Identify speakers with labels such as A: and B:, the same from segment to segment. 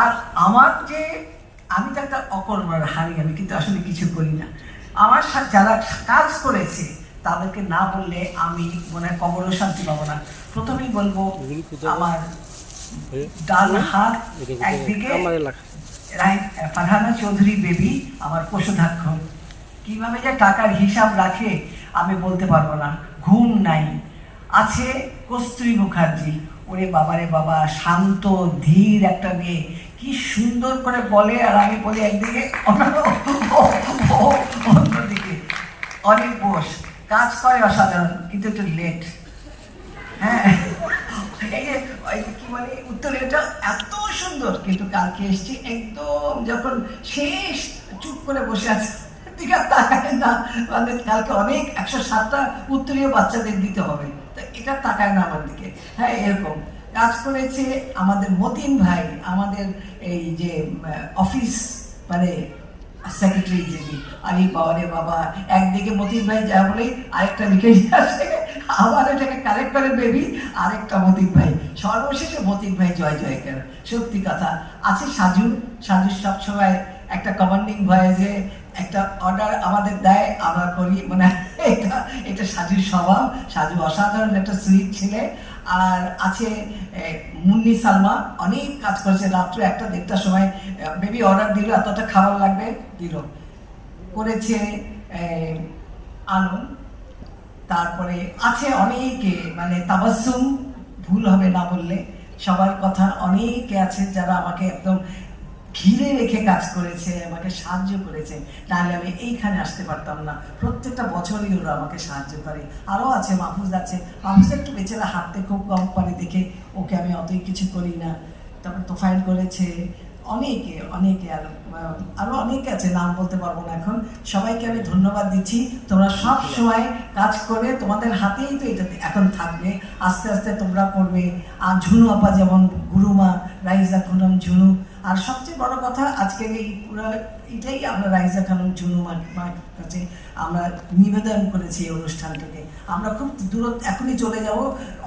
A: আর আমার যে আমি তো একটা অকর্মার হারি আমি কিন্তু আসলে কিছু করি না। আমার সাথে যারা কাজ করেছে তাদেরকে না বললে আমি মনে হয় কবরও শান্তি পাবো না। প্রথমেই বলব আমার ডান হাত একদিকে ফারহানা চৌধুরী বেবি আমার কোষাধ্যক্ষ কীভাবে যে টাকার হিসাব রাখে আমি বলতে পারব না। ঘুম নাই। আছে কস্তুরী মুখার্জি। ওরে বাবারে বাবা, শান্ত, ধীর একটা মেয়ে। কি সুন্দর করে বলে, আর আমি বলি একদিকে, অন্যদিকে। অনেক বোস, কাজ করে অসাধারণ, কিন্তু একটু লেট হ্যাঁ এই যে বলে, উত্তরেটা এত সুন্দর। কিন্তু কালকে এসছি, একদম যখন শেষ, চুপ করে বসে আছে। অনেক একশো সাতটা উত্তরীয় বাচ্চাদের দিতে হবে। এটা তাকায় না আমার দিকে। হ্যাঁ এরকম। কাজ করেছে আমাদের মতিন ভাই, আমাদের এই যে অফিস মানে সেক্রেটারি যিনি, আরে বাবা রে বাবা, একদিকে মতিন ভাই যা বলে, আরেকটা লিখে আসে। আবার এটাকে কালেক্ট করে বেবি আরেকটা মতিন ভাই। সর্বশেষে মতিন ভাই জয় জয়কার। সত্যি কথা। আছে সাজু সাজু সবসময় একটা কমান্ডিং ভয়েসে একটা অর্ডার আমাদের দেয়, আমরা করি মানে এটা এটা সাজুর স্বভাব, সাজু অসাধারণ একটা সুইট ছেলে। আর আছে মুন্নি সালমা, অনেক কাজ করেছে, রাত্রে একটা দেড়টার সময় বেবি অর্ডার দিল, এতটা খাবার লাগবে, দিল। করেছে আনন্দ তারপরে আছে অনেকে মানে তাবাসুম ভুল হবে না বললে, সবার কথা অনেকে আছে যারা আমাকে একদম রেখে কাজ করেছে আমাকে সাহায্য করেছে নাহলে আমি এইখানে আসতে পারতাম না। প্রত্যেকটা বছরই ওরা আমাকে সাহায্য করে। আরও আছে মাহফুজ আছে। মাহফুজ একটু বেচারা হাঁটতে খুব কম পারে দেখে। ওকে আমি অতই কিছু করি না। তারপর তোফাইল করেছে। অনেকে অনেকে আর আহ, আরও অনেকে আছে নাম বলতে পারব না এখন। সবাইকে আমি ধন্যবাদ দিচ্ছি। তোমরা সব সময় কাজ করে তোমাদের হাতেই তো এটা এখন থাকবে। আস্তে আস্তে তোমরা করবে। আর ঝুনু আপা যেমন গুরুমা রাইজা খুনম ঝুনু আর সবচেয়ে বড় কথা, আজকে এই পুরো এটাই আমরা রাইজা খানম ঝুনু মার কাছে আমরা নিবেদন করেছি এই অনুষ্ঠানটাকে। আমরা খুব দূরত্ব এখনই চলে যাব।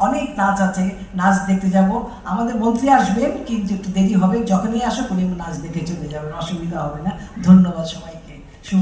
A: অনেক নাচ আছে, নাচ দেখতে যাব। আমাদের মন্ত্রী আসবেন, কিন্তু একটু দেরি হবে। যখনই আসো উনি নাচ দেখে চলে যাবেন, অসুবিধা হবে না। ধন্যবাদ সবাই